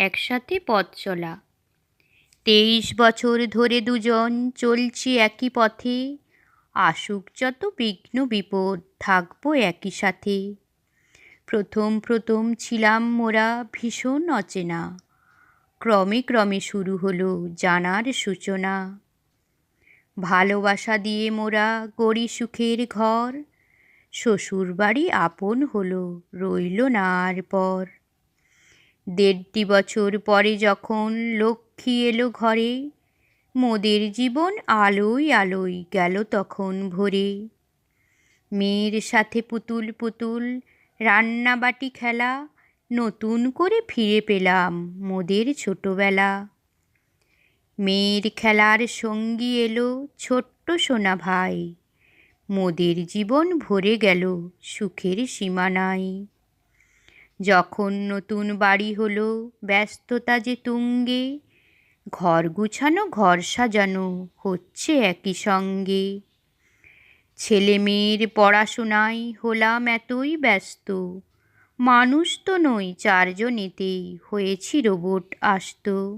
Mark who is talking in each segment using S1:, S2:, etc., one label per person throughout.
S1: একসাথে পথ চলা। তেইশ বছর ধরে দুজন চলছি একই পথে। আসুক যত বিঘ্ন বিপদ, থাকব একই সাথে। প্রথম প্রথম ছিলাম মোরা ভীষণ অচেনা। ক্রমে ক্রমে শুরু হলো জানার সূচনা। ভালোবাসা দিয়ে মোরা গড়ি সুখের ঘর। শ্বশুর বাড়ি আপন হলো, রইল না আর পর। দেড়টি বছর পরে যখন লক্ষ্মী এলো ঘরে, মোদের জীবন আলোয় আলোয় গেল তখন ভরে। মেয়ের সাথে পুতুল পুতুল, রান্নাবাটি খেলা, নতুন করে ফিরে পেলাম মোদের ছোটবেলা। মেয়ের খেলার সঙ্গী এলো ছোট্ট সোনা ভাই, মোদের জীবন ভরে গেল সুখের সীমানায়। যখন নতুন বাড়ি হলো, ব্যস্ততা যে তুঙ্গে, ঘর গুছানো, ঘর সাজানো হচ্ছে একই সঙ্গে। ছেলে মেয়ের পড়াশোনায় হলাম এতই ব্যস্ত, মানুষ তো নই, চারজনেতেই হয়েছি রোবট আসত।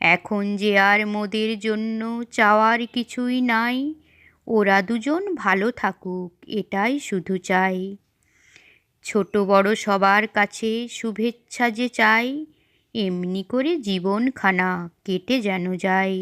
S1: এখন যে আর মোদের জন্য চাওয়ার কিছুই নাই, ওরা দুজন ভালো থাকুক, এটাই শুধু চাই। ছোট বড় সবার কাছে শুভেচ্ছা যে চাই এমনি করে জীবনখানা কেটে যেন যায়।